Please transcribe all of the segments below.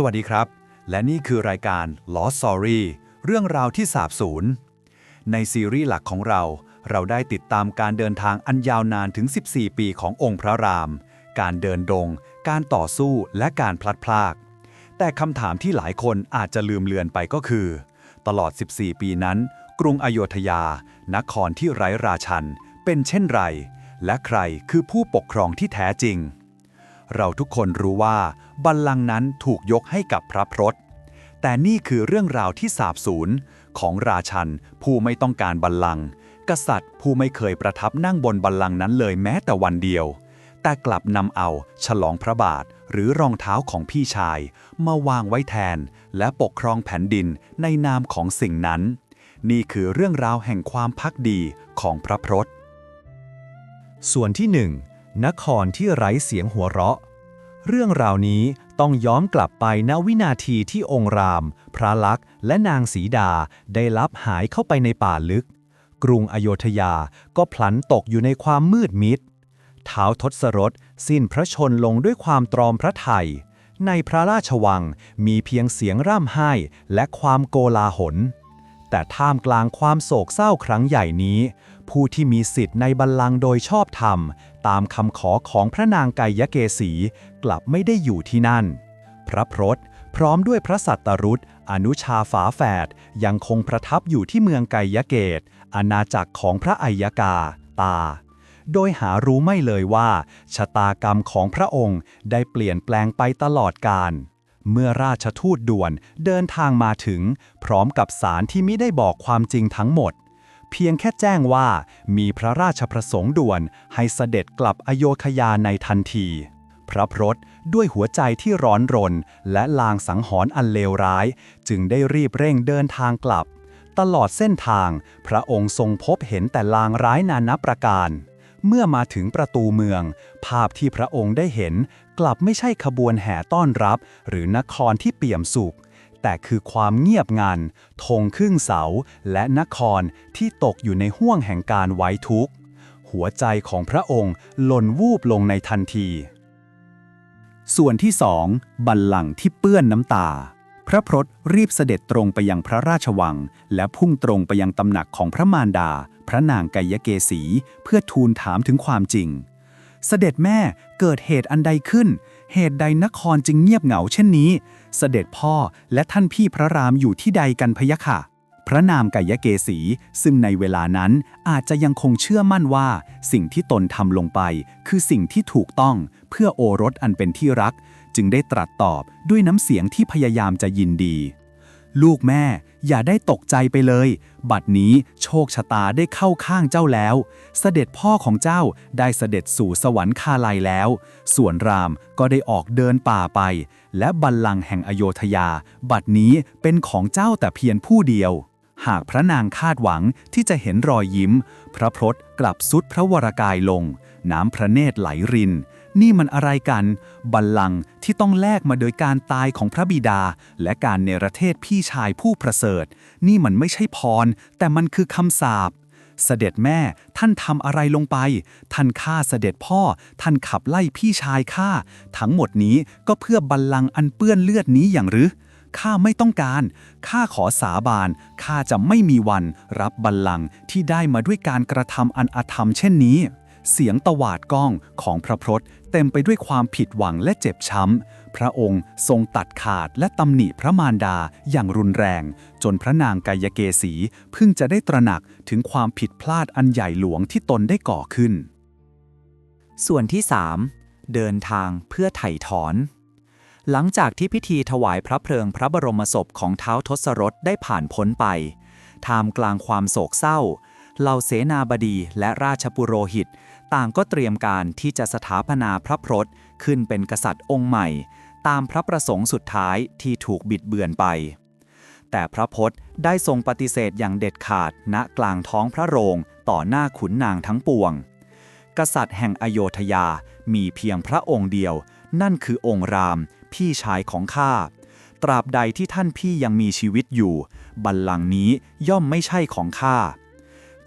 สวัสดีครับ และนี่คือรายการ Lost Story เรื่องราวที่สาบสูญ ในซีรีส์หลักของเรา เราได้ติดตามการเดินทางอันยาวนานถึง 14 ปีขององค์พระราม การเดินดง การต่อสู้และการพลัดพราก แต่คำถามที่หลายคนอาจจะลืมเลือนไปก็คือ ตลอด 14 ปีนั้น กรุงอโยธยา นครที่ไร้ราชัน เป็นเช่นไร และใครคือผู้ปกครองที่แท้จริง เราทุกคนรู้ว่า บัลลังก์นั้นถูกยกให้กับพระพรตแต่นี่คือเรื่องราวที่สาบสูญของราชันผู้ไม่ต้องการบัลลังก์กษัตริย์ผู้ไม่เคยประทับนั่งบนบัลลังก์นั้นเลยแม้แต่วันเดียว แต่กลับนำเอาฉลองพระบาทหรือรองเท้าของพี่ชาย มาวางไว้แทน และปกครองแผ่นดินในนามของสิ่งนั้น นี่คือเรื่องราวแห่งความพักดีของพระพรตส่วนที่หนึ่ง นครที่ไร้เสียงหัวเราะ เรื่องราวนี้ต้องย้อนกลับไปณวินาทีที่องค์ราม พระลักษณ์และนางสีดาได้ลับหายเข้าไปในป่าลึก กรุงอโยธยาก็พลันตกอยู่ในความมืดมิดเท้าวทศรถสิ้นพระชนลงด้วยความตรอมพระไทย ในพระราชวังมีเพียงเสียงร่ำไห้และความโกลาหล แต่ท่ามกลางความโศกเศร้าครั้งใหญ่นี้ ผู้ที่มีสิทธิ์ในบัลลังก์โดยชอบธรรม ตามคำขอของพระนางไกยเกษี กลับไม่ได้อยู่ที่นั่น พระพรตพร้อมด้วยพระสัตตรุษอนุชาฝาแฝดยังคงประทับอยู่ที่เมืองไกยเกต อาณาจักรของพระอัยกา ตา โดยหารู้ไม่เลยว่า ชะตากรรมของพระองค์ได้เปลี่ยนแปลงไปตลอดกาลเมื่อราชทูตด่วนเดินทางมาถึง พร้อมกับสารที่มิได้บอกความจริงทั้งหมด เพียงแค่แจ้งว่ามีพระราชประสงค์ด่วนให้เสด็จกลับอโยธยาในทันที พระพรตด้วยหัวใจที่ร้อนรน และลางสังหรณ์อันเลวร้าย จึงได้รีบเร่งเดินทางกลับ ตลอดเส้นทาง พระองค์ทรงพบเห็นแต่ลางร้ายนานับประการ เมื่อมาถึงประตูเมือง ภาพที่พระองค์ได้เห็น กลับไม่ใช่ขบวนแห่ต้อนรับ หรือนครที่เปี่ยมสุข แต่คือความเงียบงันธงครึ่งเสาและนครที่ตกอยู่ในห้วงแห่งการไว้ทุกข์ หัวใจของพระองค์หล่นวูบลงในทันที ส่วนที่สองบัลลังก์ที่เปื้อนน้ำตา พระพรตรีบเสด็จตรงไปยังพระราชวัง และพุ่งตรงไปยังตำหนักของพระมารดา พระนางไกยเกษี เพื่อทูลถามถึงความจริง เสด็จแม่เกิดเหตุอันใดขึ้น เหตุใดนครจึงเงียบเหงาเช่นนี้ เสด็จพ่อและท่านพี่พระรามอยู่ที่ใดกันพะยะค่ะ พระนามไกยเกษี ซึ่งในเวลานั้นอาจจะยังคงเชื่อมั่นว่า สิ่งที่ตนทำลงไป คือสิ่งที่ถูกต้องเพื่อโอรสอันเป็นที่รัก จึงได้ตรัสตอบด้วยน้ำเสียงที่พยายามจะยินดี ลูกแม่ อย่าได้ตกใจไปเลย บัดนี้โชคชะตาได้เข้าข้างเจ้าแล้ว เสด็จพ่อของเจ้าได้เสด็จสู่สวรรคาลัยแล้ว ส่วนรามก็ได้ออกเดินป่าไป และบัลลังก์แห่งอโยธยา บัดนี้เป็นของเจ้าแต่เพียงผู้เดียว หากพระนางคาดหวังที่จะเห็นรอยยิ้ม พระพรตกลับสุดพระวรกายลง น้ำพระเนตรไหลริน นี่มันอะไรกัน บัลลังก์ที่ต้องแลกมาโดยการตายของพระบิดา และการเนรเทศพี่ชายผู้ประเสริฐ นี่มันไม่ใช่พร แต่มันคือคำสาปเสด็จแม่ท่านทำอะไรลงไป ท่านฆ่าเสด็จพ่อ ท่านขับไล่พี่ชายข้าทั้งหมดนี้ก็เพื่อบัลลังก์อันเปื้อนเลือดนี้อย่างหรือข้าไม่ต้องการ ข้าขอสาบาน ข้าจะไม่มีวันรับบัลลังก์ที่ได้มาด้วยการกระทำอันอาธรรมเช่นนี้ เสียงตวาดก้องของพระพรตเต็มไปด้วยความผิดหวังและเจ็บช้ำ พระองค์ทรงตัดขาดและตำหนิพระมารดาอย่างรุนแรง จนพระนางกายเกษีเพิ่งจะได้ตระหนักถึงความผิดพลาดอันใหญ่หลวงที่ตนได้ก่อขึ้น ส่วนที่ 3 เดินทางเพื่อไถ่ถอน หลังจากที่พิธีถวายพระเพลิงพระบรมศพของเท้าทศรถได้ผ่านพ้นไปท่ามกลางความโศกเศร้าเหล่าเสนาบดีและราชปุโรหิต ต่างก็เตรียมการที่จะสถาปนาพระพรตขึ้นเป็นกษัตริย์องค์ใหม่ ตามพระประสงค์สุดท้ายที่ถูกบิดเบือนไป แต่พระพศได้ทรงปฏิเสธอย่างเด็ดขาดณกลางท้องพระโรงต่อหน้าขุนนางทั้งปวง กษัตริย์แห่งอโยธยามีเพียงพระองค์เดียว นั่นคือองค์ราม พี่ชายของข้าตราบใดที่ท่านพี่ยังมีชีวิตอยู่ บัลลังก์นี้ย่อมไม่ใช่ของข้า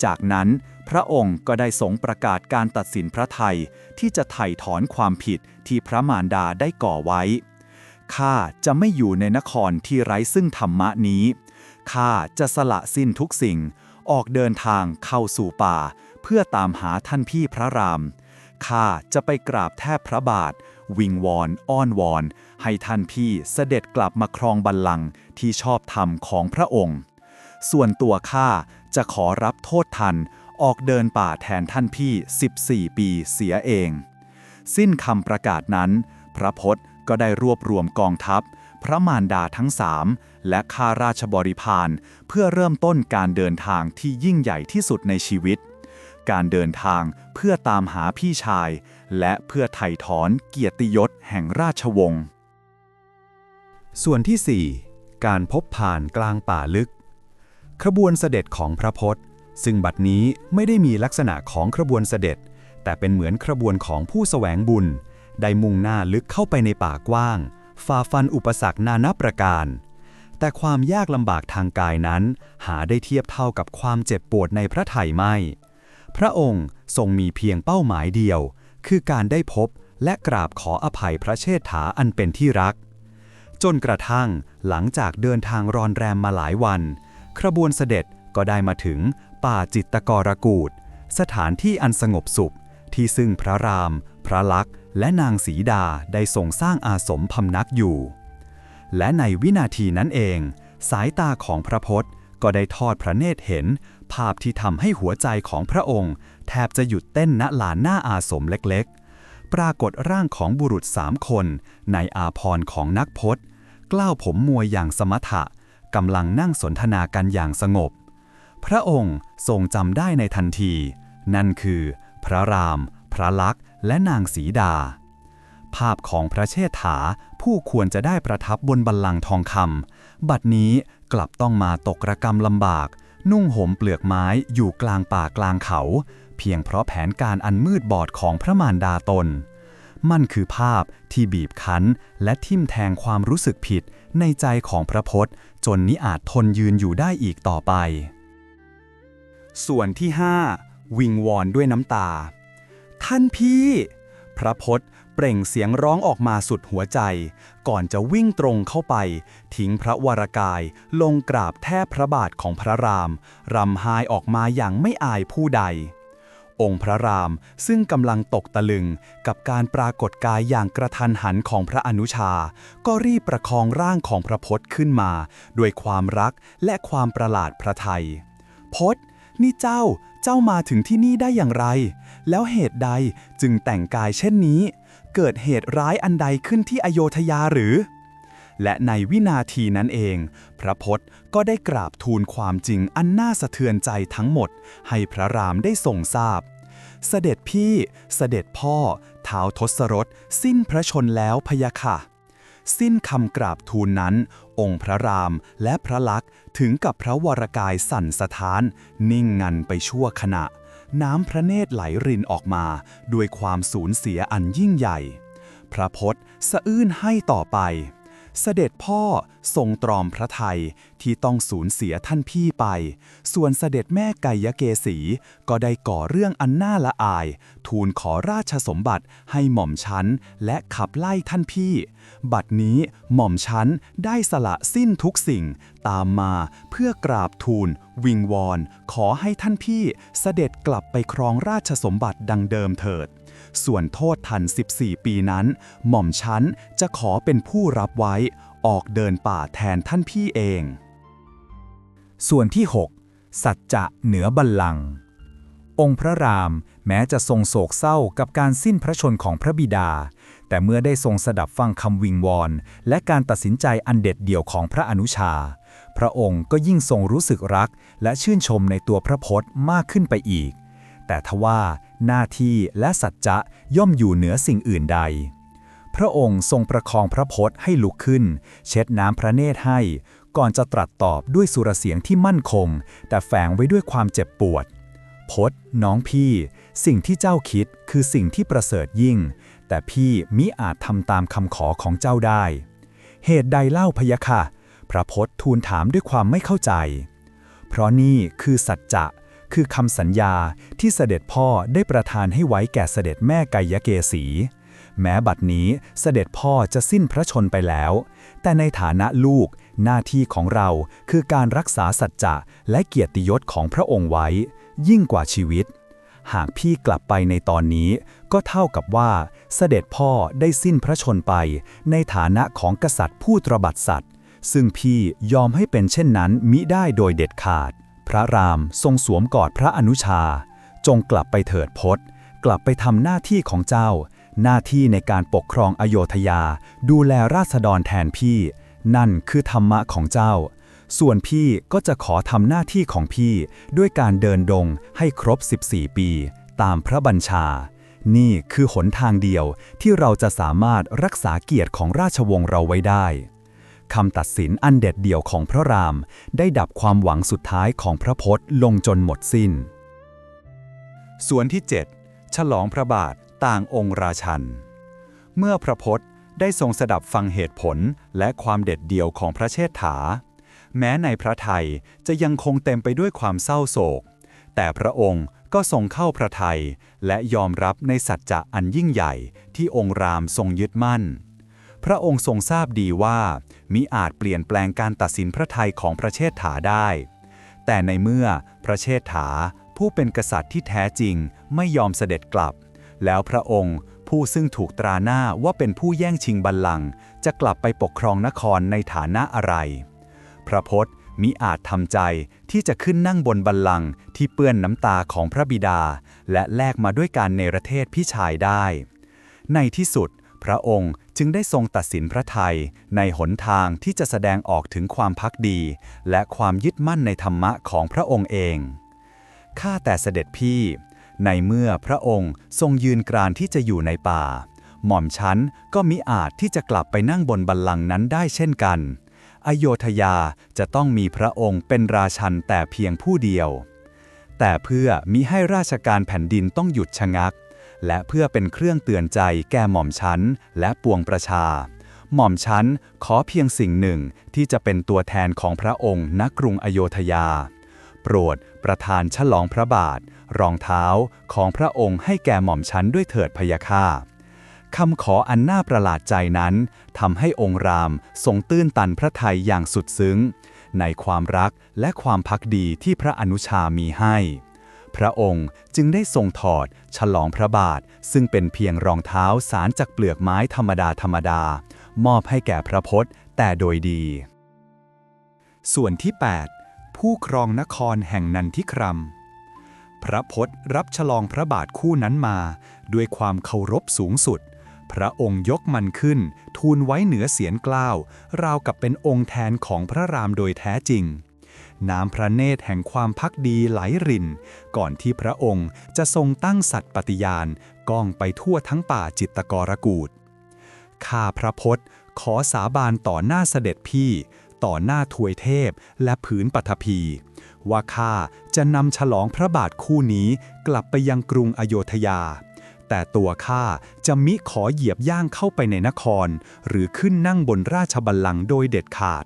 จากนั้น พระองค์ก็ได้ทรงประกาศการตัดสินพระไทย ที่จะไถ่ถอนความผิดที่พระมารดาได้ก่อไว้ ข้าจะไม่อยู่ในนครที่ไร้ซึ่งธรรมะนี้ ข้าจะสละสิ้นทุกสิ่ง ออกเดินทางเข้าสู่ป่า เพื่อตามหาท่านพี่พระราม ข้าจะไปกราบแทบพระบาท วิงวอน อ้อนวอน ให้ท่านพี่เสด็จกลับมาครองบัลลังก์ที่ชอบธรรมของพระองค์ ส่วนตัวข้าจะขอรับโทษทัน ออกเดินป่าแทนท่านพี่ 14 ปีเสียเอง สิ้นคำประกาศนั้น พระพศก็ได้รวบรวมกองทัพ พระมารดาทั้งสามและข้าราชบริพารเพื่อเริ่มต้นการเดินทางที่ยิ่งใหญ่ที่สุดในชีวิต การเดินทางเพื่อตามหาพี่ชาย และเพื่อไถ่ถอนเกียรติยศแห่งราชวงศ์ ส่วนที่ 4 การพบผ่านกลางป่าลึกขบวนเสด็จของพระพศ ซึ่งบัดนี้ไม่ได้มีลักษณะของขบวนเสด็จ แต่เป็นเหมือนขบวนของผู้แสวงบุญ ได้มุ่งหน้าลึกเข้าไปในป่ากว้างฝ่าฟันอุปสรรคนานาประการ แต่ความยากลำบากทางกายนั้น หาได้เทียบเท่ากับความเจ็บปวดในพระไถ่ไม่ พระองค์ทรงมีเพียงเป้าหมายเดียว คือการได้พบและกราบขออภัยพระเชษฐาอันเป็นที่รัก จนกระทั่งหลังจากเดินทางรอนแรมมาหลายวันขบวนเสด็จก็ได้มาถึง ป่าจิตตกรกูดสถานที่อันสงบสุข ที่ซึ่งพระราม พระลักษณ์และนางสีดาได้ทรงสร้างอาสมพำนักอยู่ และในวินาทีนั้นเอง สายตาของพระพศก็ได้ทอดพระเนตรเห็น ภาพที่ทำให้หัวใจของพระองค์ แทบจะหยุดเต้นณลานหน้าอาสมเล็กๆ ปรากฏร่างของบุรุษสามคน ในอาพรของนักพจน์ กล้าวผมมวยอย่างสมถะกำลังนั่งสนทนากันอย่างสงบ พระองค์ทรงจำได้ในทันที นั่นคือ พระราม พระลักษณ์และนางสีดา ภาพของพระเชษฐาผู้ควรจะได้ประทับบนบัลลังก์ทองคำบัดนี้กลับต้องมาตกระกรรมลำบาก นุ่งห่มเปลือกไม้อยู่กลางป่ากลางเขา เพียงเพราะแผนการอันมืดบอดของพระมารดาตน มันคือภาพที่บีบคั้นและทิ่มแทงความรู้สึกผิดในใจของพระพศจนนิอาจทนยืนอยู่ได้อีกต่อไป ส่วนที่ 5 วิงวอนด้วยน้ำตา ท่านพี่ พระพศเปล่งเสียงร้องออกมาสุดหัวใจ ก่อนจะวิ่งตรงเข้าไป ทิ้งพระวรากายลงกราบแทบพระบาทของพระราม รำไห้ออกมาอย่างไม่อายผู้ใด องค์พระรามซึ่งกำลังตกตะลึงกับการปรากฏกายอย่างกระทันหันของพระอนุชา ก็รีบประคองร่างของพระพศขึ้นมา ด้วยความรักและความประหลาดพระไทยพศ นี่เจ้า เจ้ามาถึงที่นี่ได้อย่างไร แล้วเหตุใดจึงแต่งกายเช่นนี้ เกิดเหตุร้ายอันใดขึ้นที่อโยธยาหรือ และในวินาทีนั้นเอง พระพศก็ได้กราบทูลความจริงอันน่าสะเทือนใจทั้งหมด ให้พระรามได้ทรงทราบ เสด็จพี่เสด็จพ่อท้าวทศรถสิ้นพระชนแล้วพะยะค่ะสิ้นคำกราบทูลนั้น องค์พระรามและพระลักษณ์ถึงกับพระวรกายสั่นสะท้าน นิ่งงันไปชั่วขณะ น้ำพระเนตรไหลรินออกมา ด้วยความสูญเสียอันยิ่งใหญ่ พระพศสะอื้นให้ต่อไป เสด็จพ่อทรงตรอมพระไทยที่ต้องสูญเสียท่านพี่ไป ส่วนเสด็จแม่ไกยเกษีก็ได้ก่อเรื่องอันน่าละอาย ทูลขอราชสมบัติให้หม่อมชั้นและขับไล่ท่านพี่ บัดนี้หม่อมชั้นได้สละสิ้นทุกสิ่ง ตามมาเพื่อกราบทูล วิงวอน ขอให้ท่านพี่เสด็จกลับไปครองราชสมบัติดังเดิมเถิด ส่วนโทษทัน 14 ปีนั้น หม่อมชั้นจะขอเป็นผู้รับไว้ ออกเดินป่าแทนท่านพี่เอง ส่วนที่ 6 สัจจะเหนือบัลลังก์องค์พระรามแม้จะทรงโศกเศร้ากับการสิ้นพระชนของพระบิดา แต่เมื่อได้ทรงสดับฟังคำวิงวอน และการตัดสินใจอันเด็ดเดี่ยวของพระอนุชา พระองค์ก็ยิ่งทรงรู้สึกรัก และชื่นชมในตัวพระพศมากขึ้นไปอีก แต่ทว่า หน้าที่และสัจจะย่อมอยู่เหนือสิ่งอื่นใด พระองค์ทรงประคองพระพศให้ลุกขึ้น เช็ดน้ำพระเนตรให้ ก่อนจะตรัสตอบด้วยสุรเสียงที่มั่นคง แต่แฝงไว้ด้วยความเจ็บปวดพศน้องพี่ สิ่งที่เจ้าคิดคือสิ่งที่ประเสริฐยิ่ง แต่พี่มิอาจทำตามคำขอของเจ้าได้ เหตุใดเล่าพยะค่ะ พระพศทูลถามด้วยความไม่เข้าใจ เพราะนี่คือสัจจะ คือคำสัญญาที่เสด็จพ่อได้ประทานให้ไว้แก่เสด็จแม่ไกยเกษี แม้บัดนี้เสด็จพ่อจะสิ้นพระชนไปแล้ว แต่ในฐานะลูกหน้าที่ของเราคือการรักษาสัจจะและเกียรติยศของพระองค์ไว้ ยิ่งกว่าชีวิต หากพี่กลับไปในตอนนี้ ก็เท่ากับว่า เสด็จพ่อได้สิ้นพระชนไป ในฐานะของกษัตริย์ผู้ตรบัดสัตว์ ซึ่งพี่ยอมให้เป็นเช่นนั้นมิได้โดยเด็ดขาด พระรามทรงสวมกอดพระอนุชา จงกลับไปเถิดพศกลับไปทำหน้าที่ของเจ้า หน้าที่ในการปกครองอโยธยา ดูแลราษฎรแทนพี่ นั่นคือธรรมะของเจ้า ส่วนพี่ก็จะขอทำหน้าที่ของพี่ด้วยการเดินดงให้ครบ 14 ปี ตามพระบัญชา นี่คือหนทางเดียวที่เราจะสามารถรักษาเกียรติของราชวงศ์เราไว้ได้ คำตัดสินอันเด็ดเดี่ยวของพระราม ได้ดับความหวังสุดท้ายของพระพศลงจนหมดสิ้น ส่วนที่ 7 ฉลองพระบาทต่างองค์ราชัน เมื่อพระพศได้ทรงสดับฟังเหตุผลและความเด็ดเดี่ยวของพระเชษฐา แม้ในพระไทยจะยังคงเต็มไปด้วยความเศร้าโศก แต่พระองค์ก็ทรงเข้าพระทัยและยอมรับในสัจจะอันยิ่งใหญ่ที่องค์รามทรงยึดมั่น พระองค์ทรงทราบดีว่า มิอาจเปลี่ยนแปลงการตัดสินพระทัยของพระเชษฐาได้ แต่ในเมื่อพระเชษฐาผู้เป็นกษัตริย์ที่แท้จริงไม่ยอมเสด็จกลับ แล้วพระองค์ผู้ซึ่งถูกตราหน้าว่าเป็นผู้แย่งชิงบัลลังก์จะกลับไปปกครองนครในฐานะอะไร พระพศมิอาจทำใจที่จะขึ้นนั่งบนบัลลังก์ที่เปื้อนน้ำตาของพระบิดา และแลกมาด้วยการเนรเทศพี่ชายได้ ในที่สุด พระองค์จึงได้ทรงตัดสินพระไทยในหนทางที่จะแสดงออกถึงความพักดี และความยึดมั่นในธรรมะของพระองค์เอง ข้าแต่เสด็จพี่ ในเมื่อพระองค์ทรงยืนกรานที่จะอยู่ในป่า หม่อมชั้นก็มิอาจที่จะกลับไปนั่งบนบัลลังก์นั้นได้เช่นกัน อโยธยาจะต้องมีพระองค์เป็นราชันแต่เพียงผู้เดียว แต่เพื่อมิให้ราชการแผ่นดินต้องหยุดชะงัก และเพื่อเป็นเครื่องเตือนใจแก่หม่อมชั้นและปวงประชา หม่อมชั้นขอเพียงสิ่งหนึ่งที่จะเป็นตัวแทนของพระองค์ณกรุงอโยธยา โปรดประทานฉลองพระบาท รองเท้าของพระองค์ให้แก่หม่อมชั้นด้วยเถิดพยาค่าคำขออันน่าประหลาดใจนั้นทำให้องค์รามทรงตื้นตันพระทัยอย่างสุดซึ้ง ในความรักและความพักดีที่พระอนุชามีให้ พระองค์จึงได้ทรงถอด ฉลองพระบาท ซึ่งเป็นเพียงรองเท้าสารจากเปลือกไม้ธรรมดาธรรมดา มอบให้แก่พระพศแต่โดยดี ส่วนที่ 8 ผู้ครองนครแห่งนันทิครัมพระพศรับฉลองพระบาทคู่นั้นมา ด้วยความเคารพสูงสุด พระองค์ยกมันขึ้น ทูลไว้เหนือเสียนกล้าว ราวกับเป็นองค์แทนของพระรามโดยแท้จริง น้ำพระเนตรแห่งความพักดีไหลริน ก่อนที่พระองค์จะทรงตั้งสัตย์ปฏิญาณก้องไปทั่วทั้งป่าจิตตกรกูดข้าพระพศขอสาบานต่อหน้าเสด็จพี่ ต่อหน้าทวยเทพและผืนปฐพี ว่าข้าจะนำฉลองพระบาทคู่นี้กลับไปยังกรุงอโยธยา แต่ตัวข้าจะมิขอเหยียบย่างเข้าไปในนคร หรือขึ้นนั่งบนราชบัลลังก์โดยเด็ดขาด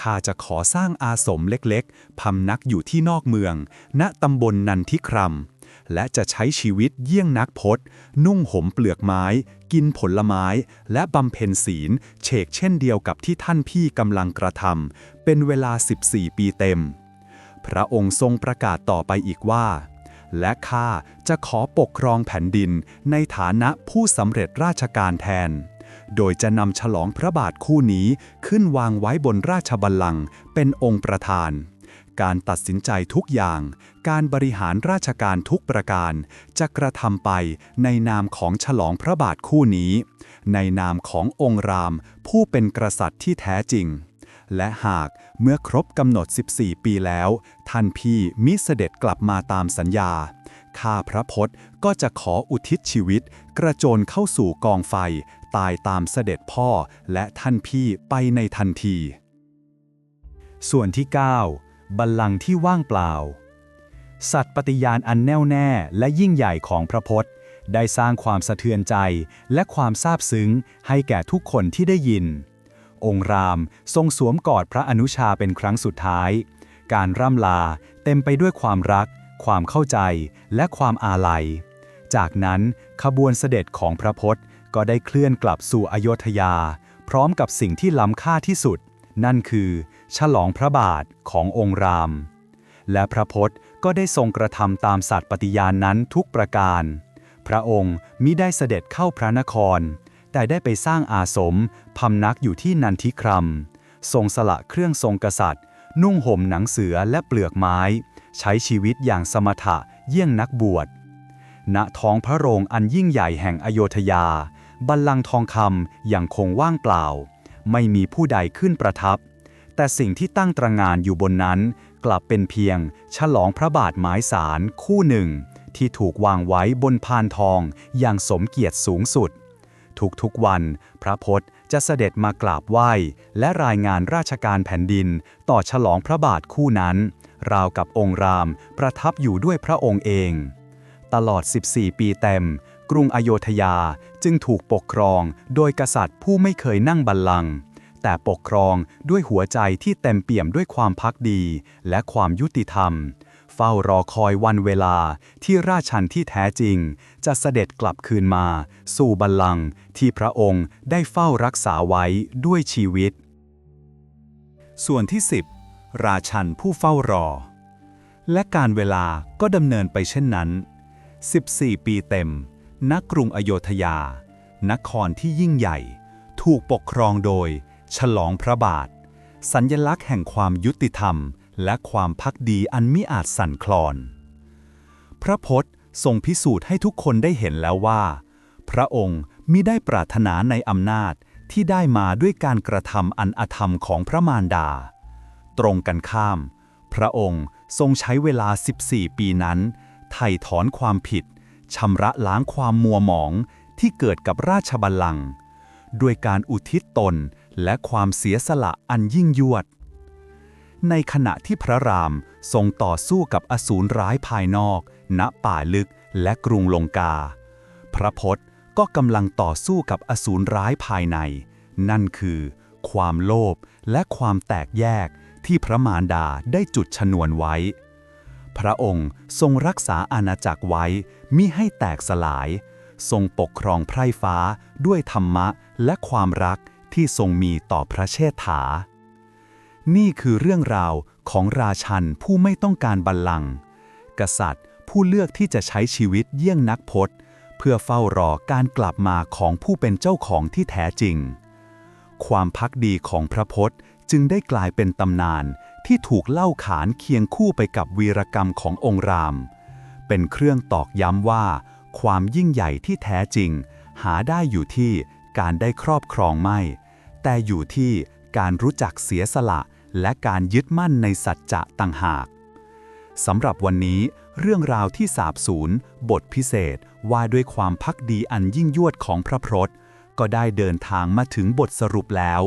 ข้าจะขอสร้างอาสมเล็กๆ พำนักอยู่ที่นอกเมือง ณตำบลนันทิครัมและจะใช้ชีวิตเยี่ยงนักพจน์นุ่งห่มเปลือกไม้ กินผลไม้ และบำเพ็ญศีลเฉกเช่นเดียวกับที่ท่านพี่กำลังกระทำเป็นเวลา 14 ปีเต็ม พระองค์ทรงประกาศต่อไปอีกว่า และข้าจะขอปกครองแผ่นดินในฐานะผู้สำเร็จราชการแทน โดยจะนำฉลองพระบาทคู่นี้ขึ้นวางไว้บนราชบัลลังก์เป็นองค์ประธาน การตัดสินใจทุกอย่าง การบริหารราชการทุกประการ จะกระทำไปในนามของฉลองพระบาทคู่นี้ ในนามขององค์ราม ผู้เป็นกษัตริย์ที่แท้จริงและหากเมื่อครบกำหนด 14 ปีแล้ว ท่านพี่มิเสด็จกลับมาตามสัญญา ข้าพระพศก็จะขออุทิศชีวิต กระโจนเข้าสู่กองไฟ ตายตามเสด็จพ่อและท่านพี่ไปในทันที ส่วนที่ 9 บัลลังก์ที่ว่างเปล่า สัตย์ปฏิญาณอันแน่วแน่และยิ่งใหญ่ของพระพศได้สร้างความสะเทือนใจและความซาบซึ้งให้แก่ทุกคนที่ได้ยิน องค์รามทรงสวมกอดพระอนุชาเป็นครั้งสุดท้าย การร่ำลาเต็มไปด้วยความรัก ความเข้าใจและความอาลัยจากนั้นขบวนเสด็จของพระพศ ก็ได้เคลื่อนกลับสู่อโยธยา พร้อมกับสิ่งที่ล้ำค่าที่สุด นั่นคือ ฉลองพระบาทขององค์ราม และพระพศก็ได้ทรงกระทำตามสัตย์ปฏิญาณนั้นทุกประการ พระองค์มิได้เสด็จเข้าพระนคร แต่ได้ไปสร้างอาสมพำนักอยู่ที่นันทิครัมทรงสละเครื่องทรงกษัตริย์ นุ่งห่มหนังเสือและเปลือกไม้ ใช้ชีวิตอย่างสมถะเยี่ยงนักบวชณท้องพระโรงอันยิ่งใหญ่แห่งอโยธยา บัลลังก์ทองคำยังคงว่างเปล่า ไม่มีผู้ใดขึ้นประทับ แต่สิ่งที่ตั้งตระงานอยู่บนนั้น กลับเป็นเพียง ฉลองพระบาทไม้สารคู่หนึ่ง ที่ถูกวางไว้บนพานทองอย่างสมเกียรติสูงสุด ทุกๆวัน พระพศจะเสด็จมากราบไหว้ และรายงานราชการแผ่นดิน ต่อฉลองพระบาทคู่นั้น ราวกับองค์รามประทับอยู่ด้วยพระองค์เอง ตลอด 14 ปีเต็ม กรุงอโยธยาจึงถูกปกครองโดยกษัตริย์ผู้ไม่เคยนั่งบัลลังก์แต่ปกครองด้วยหัวใจที่เต็มเปี่ยมด้วยความพักดีและความยุติธรรม เฝ้ารอคอยวันเวลาที่ราชันที่แท้จริง จะเสด็จกลับคืนมา สู่บัลลังก์ที่พระองค์ได้เฝ้ารักษาไว้ด้วยชีวิต ส่วนที่ 10 ราชันผู้เฝ้ารอ และการเวลาก็ดำเนินไปเช่นนั้น 14 ปีเต็ม ณกรุงอโยธยา นครที่ยิ่งใหญ่ ถูกปกครองโดย ฉลองพระบาท สัญญลักษณ์แห่งความยุติธรรม และความพักดีอันมิอาจสั่นคลอน พระพศทรงพิสูจน์ให้ทุกคนได้เห็นแล้วว่า พระองค์มิได้ปรารถนาในอำนาจที่ได้มาด้วยการกระทำอันอธรรมของพระมารดา ตรงกันข้าม พระองค์ทรงใช้เวลา 14 ปีนั้น ไถ่ถอนความผิด ชำระล้างความมัวหมองที่เกิดกับราชบัลลังก์ด้วยการอุทิศตนและความเสียสละอันยิ่งยวด ในขณะที่พระรามทรงต่อสู้กับอสูรร้ายภายนอก ณป่าลึกและกรุงลงกา พระพศก็กำลังต่อสู้กับอสูรร้ายภายใน นั่นคือ ความโลภและความแตกแยกที่พระมารดาได้จุดชนวนไว้ พระองค์ทรงรักษาอาณาจักรไว้ มิให้แตกสลาย ทรงปกครองไพร่ฟ้าด้วยธรรมะและความรักที่ทรงมีต่อพระเชษฐา นี่คือเรื่องราวของราชันผู้ไม่ต้องการบัลลังก์กษัตริย์ผู้เลือกที่จะใช้ชีวิตเยี่ยงนักพจน์ เพื่อเฝ้ารอการกลับมาของผู้เป็นเจ้าของที่แท้จริง ความพักดีของพระพศจึงได้กลายเป็นตำนานที่ถูกเล่าขานเคียงคู่ไปกับวีรกรรมขององค์ราม เป็นเครื่องตอกย้ำว่า ความยิ่งใหญ่ที่แท้จริง หาได้อยู่ที่การได้ครอบครองไม่ แต่อยู่ที่การรู้จักเสียสละและการยึดมั่นในสัจจะต่างหากสำหรับวันนี้เรื่องราวที่สาบสูญบทพิเศษว่าด้วยความพักดีอันยิ่งยวดของพระพรตก็ได้เดินทางมาถึงบทสรุปแล้ว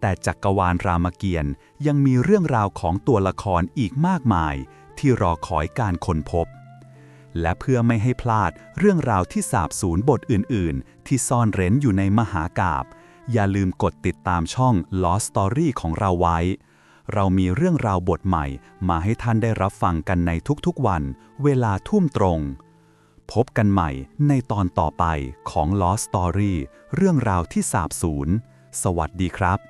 แต่จักกรวาลรามเกียรติ์ยังมีเรื่องราวของตัวละครอีกมากมาย ที่รอคอยการค้นพบ และเพื่อไม่ให้พลาดเรื่องราวที่สาบสูญบทอื่น ๆ ที่ซ่อนเร้นอยู่ในมหากาบ อย่าลืมกดติดตามช่อง Lost Story ของเราไว้ เรามีเรื่องราวบทใหม่ มาให้ท่านได้รับฟังกันในทุกๆวัน เวลาทุ่มตรง พบกันใหม่ในตอนต่อไปของ Lost Story เรื่องราวที่สาบสูญ สวัสดีครับ